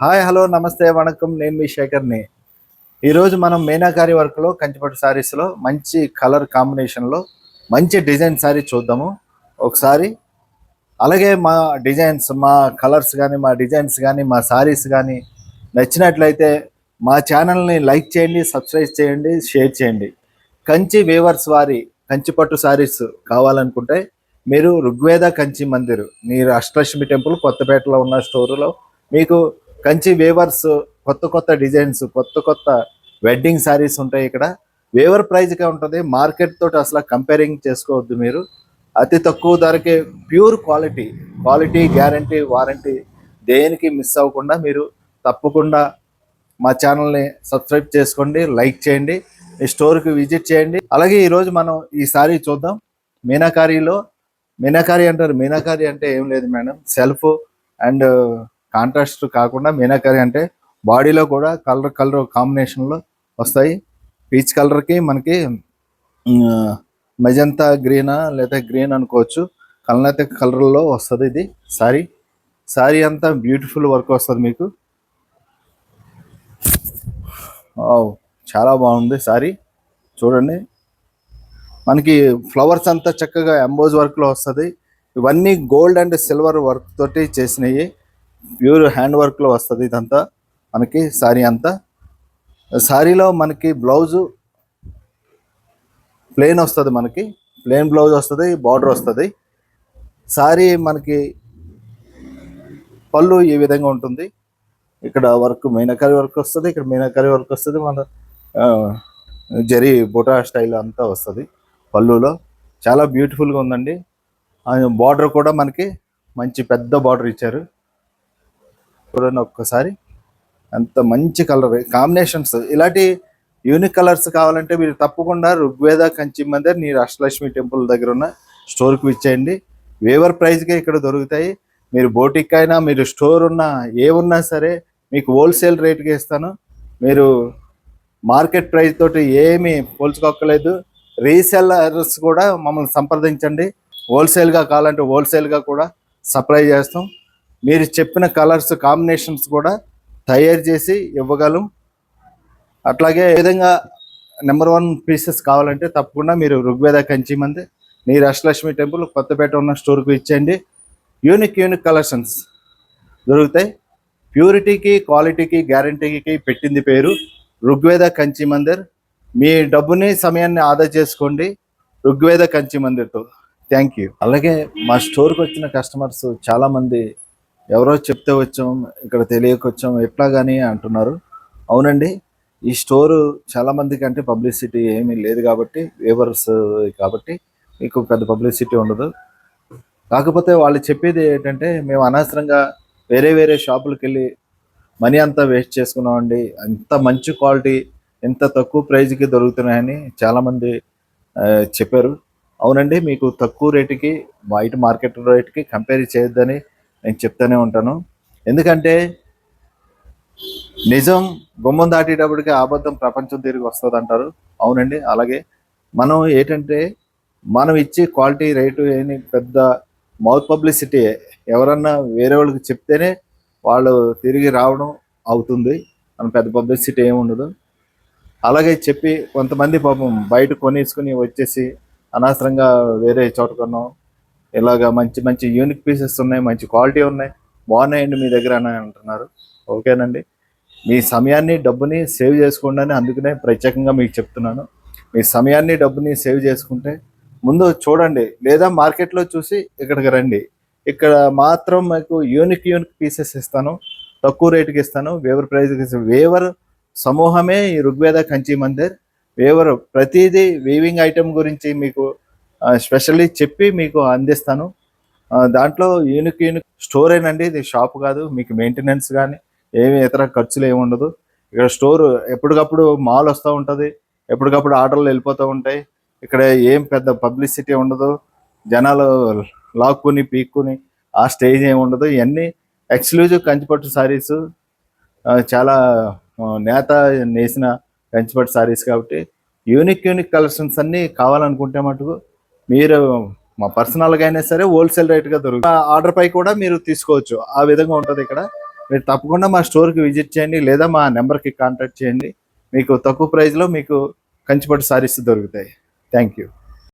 Hi hello నమస్తే వణకం. నేను మీ శేఖర్ని. ఈరోజు మనం మీనాకారి వర్క్లో కంచిపట్టు శారీస్లో మంచి కలర్ కాంబినేషన్లో మంచి డిజైన్ శారీ చూద్దాము. ఒకసారి అలాగే మా డిజైన్స్ మా కలర్స్ కానీ మా డిజైన్స్ కానీ మా శారీస్ కానీ నచ్చినట్లయితే మా ఛానల్ని లైక్ చేయండి సబ్స్క్రైబ్ చేయండి షేర్ చేయండి. కంచి వేవర్స్ వారి కంచిపట్టు శారీస్ కావాలనుకుంటే మీరు ఋగ్వేద కంచి మందిర్. మీరు అష్టలక్ష్మి టెంపుల్ కొత్తపేటలో ఉన్న స్టోరులో మీకు కంచి వేవర్స్ కొత్త కొత్త డిజైన్స్ కొత్త కొత్త వెడ్డింగ్ శారీస్ ఉంటాయి ఇక్కడ. వేవర్ ప్రైజ్గా ఉంటుంది. మార్కెట్ తోటి అసలు కంపేరింగ్ చేసుకోవద్దు మీరు. అతి తక్కువ ధరకే pure quality quality guarantee warranty దేనికి మిస్ అవ్వకుండా మీరు తప్పకుండా మా ఛానల్ని సబ్స్క్రైబ్ చేసుకోండి లైక్ చేయండి ఈ స్టోర్కి విజిట్ చేయండి. అలాగే ఈరోజు మనం ఈ సారీ చూద్దాం. మీనాకారిలో మీనాకారి అంటారు. మీనాకారి అంటే ఏం లేదు మేడం. సెల్ఫ్ అండ్ కాంట్రాస్ట్ కాకుండా మీనాకారి అంటే బాడీలో కూడా కలర్ కలర్ కాంబినేషన్లో వస్తాయి. పీచ్ కలర్కి మనకి మెజంతా గ్రీనా లేదా గ్రీన్ అనుకోవచ్చు. కలనైతే కలర్లో వస్తుంది ఇది సారీ. సారీ అంతా బ్యూటిఫుల్ వర్క్ వస్తుంది మీకు. చాలా బాగుంది సారీ. చూడండి. మనకి ఫ్లవర్స్ అంతా చక్కగా ఎంబోజ్ వర్క్లో వస్తుంది. ఇవన్నీ గోల్డ్ అండ్ సిల్వర్ వర్క్ తోటి చేసినవి. ప్యూర్ హ్యాండ్ వర్క్లో వస్తుంది ఇదంతా. మనకి శారీ అంతా. శారీలో మనకి బ్లౌజు ప్లెయిన్ వస్తుంది మనకి. ప్లెయిన్ బ్లౌజ్ వస్తుంది బార్డర్ వస్తుంది. శారీ మనకి పళ్ళు ఈ విధంగా ఉంటుంది. ఇక్కడ వర్క్ మీనకరి వర్క్ వస్తుంది ఇక్కడ మీనకరి వర్క్ వస్తుంది మన జరీ బుటా స్టైల్ అంతా వస్తుంది పళ్ళులో. చాలా బ్యూటిఫుల్గా ఉందండి. బార్డర్ కూడా మనకి మంచి పెద్ద బార్డర్ ఇచ్చారు. చూడండి ఒక్కసారి అంత మంచి కలర్ కాంబినేషన్స్ ఇలాంటి యూనిక్ కలర్స్ కావాలంటే మీరు తప్పకుండా ఋగ్వేద కంచి మందిర్ మీరు అష్టలక్ష్మి టెంపుల్ దగ్గర ఉన్న స్టోర్కి ఇచ్చేయండి వేవర్ ప్రైస్కే ఇక్కడ దొరుకుతాయి. మీరు బోటిక్ అయినా మీరు స్టోర్ ఉన్నా ఏ ఉన్నా సరే మీకు హోల్సేల్ రేట్కి ఇస్తాను. మీరు మార్కెట్ ప్రైస్ తోటి ఏమీ పోల్చుకోక్కలేదు రీసెల్లర్స్ కూడా మమ్మల్ని సంప్రదించండి. హోల్సేల్గా కావాలంటే హోల్సేల్గా కూడా సప్లై చేస్తాం. మీరు చెప్పిన కలర్స్ కాంబినేషన్స్ కూడా తయారు చేసి ఇవ్వగలం. అట్లాగే విధంగా నెంబర్ వన్ పీసెస్ కావాలంటే తప్పకుండా మీరు ఋగ్వేద కంచి మంది నీరు అష్టలక్ష్మి టెంపుల్ కొత్తపేట ఉన్న స్టోర్కి ఇచ్చేయండి. యూనిక్ యూనిక్ కలెక్షన్స్ దొరుకుతాయి. ప్యూరిటీకి క్వాలిటీకి గ్యారంటీకి పెట్టింది పేరు ఋగ్వేద కంచి మందిర్ మీ డబ్బుని సమయాన్ని ఆదా చేసుకోండి ఋగ్వేద కంచి మందిర్తో థ్యాంక్ యూ. అలాగే మా స్టోర్కి వచ్చిన కస్టమర్స్ చాలామంది ఎవరో చెప్తే వచ్చాం ఇక్కడ తెలియక వచ్చాం ఎట్లా కానీ అంటున్నారు. అవునండి ఈ స్టోరు చాలా మందికి అంటే పబ్లిసిటీ ఏమీ లేదు కాబట్టి వేవర్స్ కాబట్టి మీకు పెద్ద పబ్లిసిటీ ఉండదు. కాకపోతే వాళ్ళు చెప్పేది ఏంటంటే మేము అనవసరంగా వేరే వేరే షాపులకు వెళ్ళి మనీ అంతా వేస్ట్ చేసుకున్నామండి. అంత మంచి క్వాలిటీ ఎంత తక్కువ ప్రైజ్కి దొరుకుతున్నాయని చాలామంది చెప్పారు. అవునండి మీకు తక్కువ రేటుకి బయట మార్కెట్ రేట్కి కంపేర్ చేయొద్దని నేను చెప్తూనే ఉంటాను. ఎందుకంటే నిజం గుమ్మం దాటేటప్పటికి అబద్ధం ప్రపంచం తిరిగి వస్తుంది అంటారు అవునండి అలాగే. మనం ఏంటంటే మనం ఇచ్చే క్వాలిటీ రేటు ఏమి పెద్ద మౌత్ పబ్లిసిటీ ఎవరన్నా వేరే వాళ్ళకి చెప్తేనే వాళ్ళు తిరిగి రావడం అవుతుంది. మన పెద్ద పబ్లిసిటీ ఏమి ఉండదు. అలాగే చెప్పి కొంతమంది పాపం బయట కొనేసుకుని వచ్చేసి అనవసరంగా వేరే చోట కొన్నాం ఇలాగా మంచి మంచి యూనిక్ పీసెస్ ఉన్నాయి మంచి క్వాలిటీ ఉన్నాయి బాగున్నాయండి మీ దగ్గర అని అంటున్నారు. ఓకేనండి. మీ సమయాన్ని డబ్బుని సేవ్ చేసుకోండి అని అందుకనే ప్రత్యేకంగా మీకు చెప్తున్నాను. మీ సమయాన్ని డబ్బుని సేవ్ చేసుకుంటే ముందు చూడండి లేదా మార్కెట్లో చూసి ఇక్కడికి రండి. ఇక్కడ మాత్రం మీకు యూనిక్ యూనిక్ పీసెస్ ఇస్తాను. తక్కువ రేటుకి ఇస్తాను. వేవర్ ప్రైజ్కి ఇస్తాను. వేవర్ సమూహమే ఈ ఋగ్వేద కంచి మందిర్. వేవర్ ప్రతిదీ వీవింగ్ ఐటెం గురించి మీకు స్పెషల్లీ చెప్పి మీకు అందిస్తాను. దాంట్లో యూనిక్ యూనిక్ స్టోర్ ఏనండి. ఇది షాప్ కాదు మీకు మెయింటెనెన్స్ కానీ ఏమి ఇతర ఖర్చులు ఏమి ఉండదు. ఇక్కడ స్టోర్ ఎప్పటికప్పుడు మాల్ వస్తూ ఉంటుంది ఎప్పటికప్పుడు ఆర్డర్లు వెళ్ళిపోతూ ఉంటాయి. ఇక్కడ ఏం పెద్ద పబ్లిసిటీ ఉండదు. జనాలు లాక్కుని పీక్కుని ఆ స్టేజ్ ఏమి ఉండదు. ఇవన్నీ ఎక్స్క్లూజివ్ కంచిపట్టు సారీస్ చాలా నేత నేసిన కంచిపట్టు శారీస్ కాబట్టి యూనిక్ యూనిక్ కలెక్షన్స్ అన్నీ కావాలనుకుంటే మటుకు మీరు మా పర్సనల్గా అయినా సరే హోల్సేల్ రేట్గా దొరుకుతుంది ఆర్డర్ పై కూడా మీరు తీసుకోవచ్చు. ఆ విధంగా ఉంటుంది ఇక్కడ. మీరు తప్పకుండా మా స్టోర్కి విజిట్ చేయండి లేదా మా నెంబర్కి కాంటాక్ట్ చేయండి. మీకు తక్కువ ప్రైస్లో మీకు కంచిపట్టు సారీస్ దొరుకుతాయి. Thank you